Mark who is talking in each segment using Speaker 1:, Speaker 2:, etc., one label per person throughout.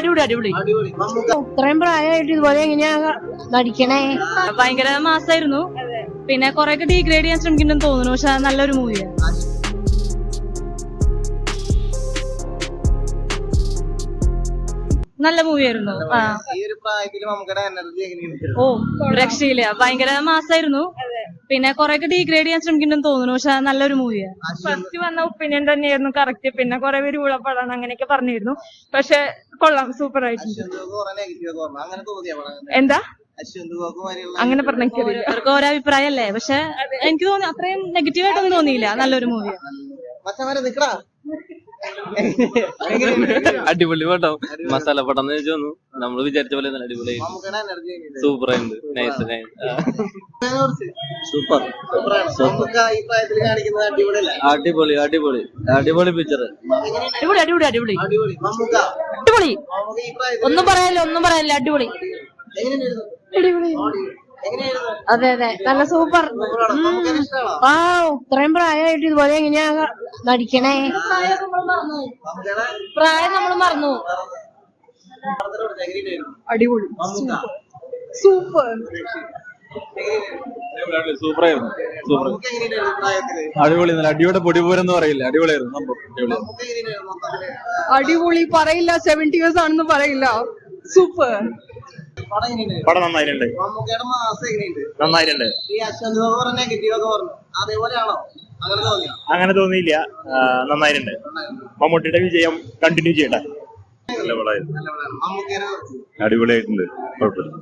Speaker 1: അടിപൊളി അടിപൊളി.
Speaker 2: ഇത്രയും പ്രായമായിട്ട് ഇതുപോലെ എങ്ങനെയാ നടിക്കണേ?
Speaker 3: ഭയങ്കര മാസായിരുന്നു. പിന്നെ കൊറേ ഒക്കെ ഡീഗ്രേഡ് ചെയ്യാൻ ശ്രമിക്കുന്നുണ്ടെന്ന് തോന്നുന്നു. പക്ഷെ നല്ലൊരു മൂവിയാണ് നല്ല മൂവിയായിരുന്നു ആ.
Speaker 4: ഈ ഒരു പ്രായത്തിൽ മമ്മൂക്കയുടെ എനർജി എങ്ങനെയാണ്?
Speaker 3: ഓ രക്ഷയില്ല. ഭയങ്കര മാസായിരുന്നു. പിന്നെ കൊറേയൊക്കെ ഒക്കെ ഡീഗ്രേഡ് ചെയ്യാൻ ശ്രമിക്കുന്നുണ്ടെന്ന് തോന്നുന്നു. പക്ഷെ നല്ലൊരു മൂവിയാ
Speaker 5: ഫസ്റ്റ് വന്ന ഒപ്പീനിയൻ തന്നെയായിരുന്നു കറക്റ്റ് പിന്നെ കുറെ പേര് ഉളപ്പടാണ് അങ്ങനെയൊക്കെ പറഞ്ഞിരുന്നു. പക്ഷെ കൊള്ളാം സൂപ്പർ ആയിട്ടുണ്ട്. എന്താ? അങ്ങനെ പറഞ്ഞിരിക്കില്ല
Speaker 3: ഓരോ അഭിപ്രായം അല്ലേ പക്ഷെ എനിക്ക് തോന്നി അത്രയും നെഗറ്റീവ് ആയിട്ടൊന്നും തോന്നിയില്ല. നല്ലൊരു
Speaker 4: മൂവിയാ
Speaker 6: അടിപൊളി പടം. മസാല പടം എന്ന് വെച്ചു നമ്മൾ നമ്മൾ വിചാരിച്ച പോലെ നല്ല അടിപൊളി സൂപ്പർ ഉണ്ട് നൈസ് നൈസ് സൂപ്പർ അടിപൊളി അടിപൊളി. അടിപൊളി പിക്ചർ
Speaker 1: അടിപൊളി അടിപൊളി അടിപൊളി.
Speaker 4: അടിപൊളി.
Speaker 1: ഒന്നും പറയാനില്ല ഒന്നും പറയാനില്ല അടിപൊളി.
Speaker 4: അടിപൊളി.
Speaker 2: അതെ അതെ. നല്ല സൂപ്പർ. ആ ഇത്രയും പ്രായമായിട്ട് ഇതുപോലെ എങ്ങനെയാ നടിക്കണേ?
Speaker 1: പ്രായം നമ്മൾ മറന്നു.
Speaker 5: അടിപൊളി. സൂപ്പർ.
Speaker 6: സൂപ്പർ ആയിരുന്നു സൂപ്പർ.
Speaker 4: മമ്മൂക്ക എങ്ങനെയായിരുന്നു
Speaker 6: അടിപൊളി നല്ല അടിയുടെ പൊടിപൂരം എന്ന് പറയില്ല? അടിപൊളിയായിരുന്നു അടിപൊളി.
Speaker 5: പറയില്ല. സെവന്റി ഇയേഴ്സ് ആണെന്ന് പറയില്ല. സൂപ്പർ.
Speaker 4: പടം
Speaker 6: നന്നായിട്ടുണ്ട്.
Speaker 4: അങ്ങനെ
Speaker 7: തോന്നിയില്ല. നന്നായിട്ടുണ്ട്. മമ്മൂട്ടിയുടെ വിജയം കണ്ടിന്യൂ ചെയ്യട്ടെ. നല്ല പടമായിരുന്നു അടിപൊളിയായിട്ടുണ്ട്. കുഴപ്പമില്ല.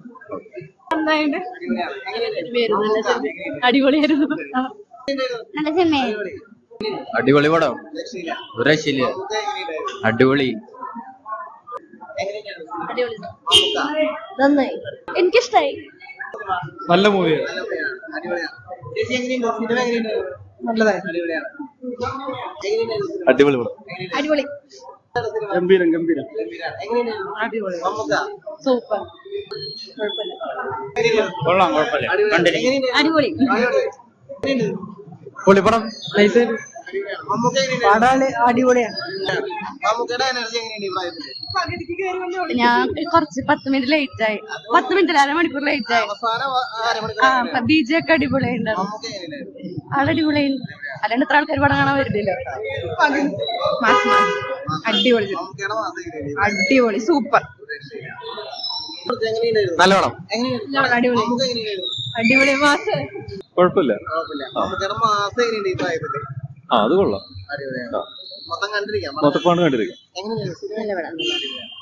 Speaker 1: അടിപൊളിയായിരുന്നു.
Speaker 2: നല്ല
Speaker 6: അടിപൊളി പടം. ഒരു രക്ഷയില്ല. അടിപൊളി.
Speaker 2: നന്നായി എനിക്കിഷ്ടായി
Speaker 6: നല്ല മൂവിയാണ്? അടിപൊളി?
Speaker 2: അടിപൊളി?
Speaker 6: ഗംഭീരം ഗംഭീരം.
Speaker 1: സൂപ്പർ?
Speaker 6: കൊള്ളാം കുഴപ്പമില്ല?
Speaker 1: അടിപൊളി.
Speaker 4: എങ്ങനെയുണ്ട്?
Speaker 6: പൊളിപ്പടം
Speaker 4: അടിപൊളിയാണ്. എനർജി എങ്ങനെയാണ് ഈ പ്രായത്തിൽ?
Speaker 3: ഞാൻ കുറച്ച് പത്ത് മിനിറ്റ് ലേറ്റ് ആയി പത്ത് മിനിറ്റ് അരമണിക്കൂർ ലേറ്റ് ആയി ആ? ബി ജെ ഒക്കെ
Speaker 4: എങ്ങനെയുണ്ടായിരുന്നു?
Speaker 3: ആളടിപൊളിയായി അല്ലാണ്ട് ഇത്ര ആൾക്കാർ പടം കാണാൻ വരുന്നില്ല
Speaker 5: അടിപൊളി? അടിപൊളി സൂപ്പർ?
Speaker 6: നല്ല പടം?
Speaker 5: അടിപൊളി. അടിപൊളി മാസം
Speaker 6: കുഴപ്പമില്ല? ആ അത് കൊള്ളാം.
Speaker 4: മൊത്തം കണ്ടിരിക്കാം.
Speaker 6: മൊത്തപ്പാണ് കണ്ടിരിക്കാം.
Speaker 4: എങ്ങനെയാണ്?